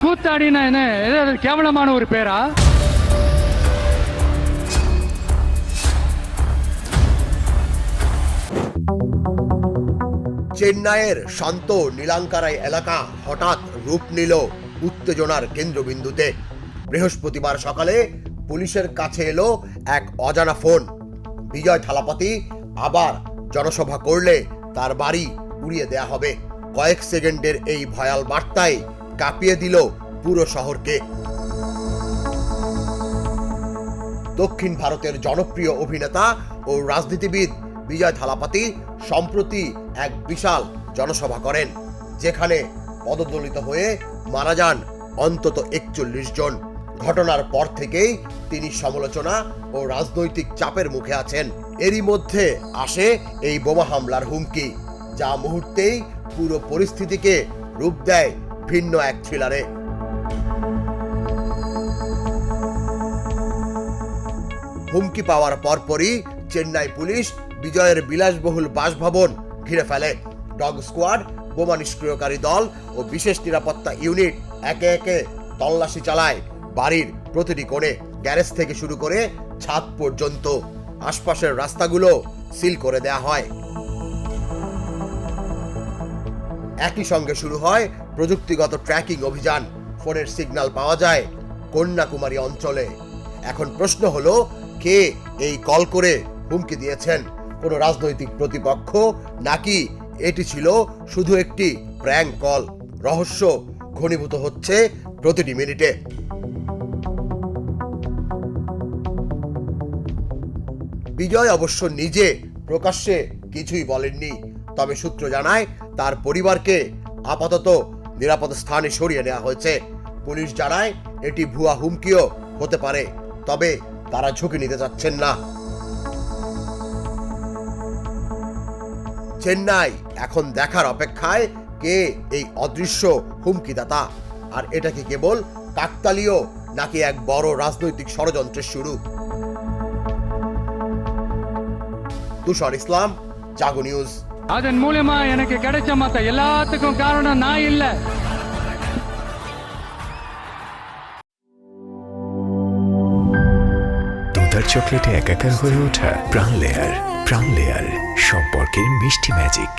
கூத்தாடினா என்ன ஏதாவது கேவலமான ஒரு பேரா চেন্নাইয়ের শান্ত নীলাঙ্কারাই এলাকা হঠাৎ রূপ নিল উত্তেজনার কেন্দ্রবিন্দুতে বৃহস্পতিবার সকালে পুলিশের কাছে এলো এক অজানা ফোন বিজয় থালাপতি আবার জনসভা করলে তার বাড়ি উড়িয়ে দেয়া হবে কয়েক সেকেন্ডের এই ভয়াল বার্তায় কাঁপিয়ে দিল পুরো শহরকে। দক্ষিণ ভারতের জনপ্রিয় অভিনেতা ও রাজনীতিবিদ বিজয় থালাপাতি সম্প্রতি এক বিশাল জনসভা করেন, যেখানে পদদলিত হয়ে মারা যান অন্তত একচল্লিশ জন। ঘটনার পর থেকেই তিনি সমালোচনা ও রাজনৈতিক চাপের মুখে আছেন। এরই মধ্যে আসে এই বোমা হামলার হুমকি, যা মুহূর্তেই পুরো পরিস্থিতিকে রূপ দেয় ভিন্ন এক থ্রিলারে। হুমকি পাওয়ার পরপরই চেন্নাই পুলিশ বিজয়ের বিলাসবহুল বাসভবন ঘিরে ফেলে। ডগ স্কোয়াড, বোমা নিষ্ক্রিয়কারী দল ও বিশেষ নিরাপত্তা ইউনিট একে একে তল্লাশি চালায়। বাড়ির প্রতিটি কোণে গ্যারেজ থেকে শুরু করে ছাদ পর্যন্ত। আশপাশের রাস্তাগুলো সিল করে দেয়া হয়। একই সঙ্গে শুরু হয় প্রযুক্তিগত ট্র্যাকিং অভিযান। ফোনের সিগন্যাল পাওয়া যায় কন্যাকুমারী অঞ্চলে। এখন প্রশ্ন হলো, কে এই কল করে হুমকি দিয়েছেন? কোনো রাজনৈতিক প্রতিপক্ষ? নাকি এটি ছিল শুধু একটি প্র্যাঙ্ক কল রহস্য ঘনীভূত হচ্ছে প্রতিটি মিনিটে। বিজয় অবশ্য নিজে প্রকাশ্যে কিছুই বলেননি, তবে সূত্র জানায় তার পরিবারকে আপাতত নিরাপদ স্থানে সরিয়ে নেওয়া হয়েছে। পুলিশ জানায়, এটি ভুয়া হুমকিও হতে পারে, তবে তারা ঝুঁকি নিতে চাচ্ছেন না। চেন্নাই, এখন দেখার অপেক্ষায় কে এই অদৃশ্য হুমকিদাতা? আর এটা কি কেবল কাকতালীয় নাকি এক বড় রাজনৈতিক ষড়যন্ত্রের শুরু? তুষার ইসলাম, জাগো নিউজ। அதன் மூலியமா எனக்கு கிடைச்ச மத்த எல்லாத்துக்கும் காரணம் நான் இல்ல দুধার চকলেটে একাকার হয়ে ওঠা প্রাণ লেয়ার প্রাণ লেয়ার সম্পর্কের মিষ্টি ম্যাজিক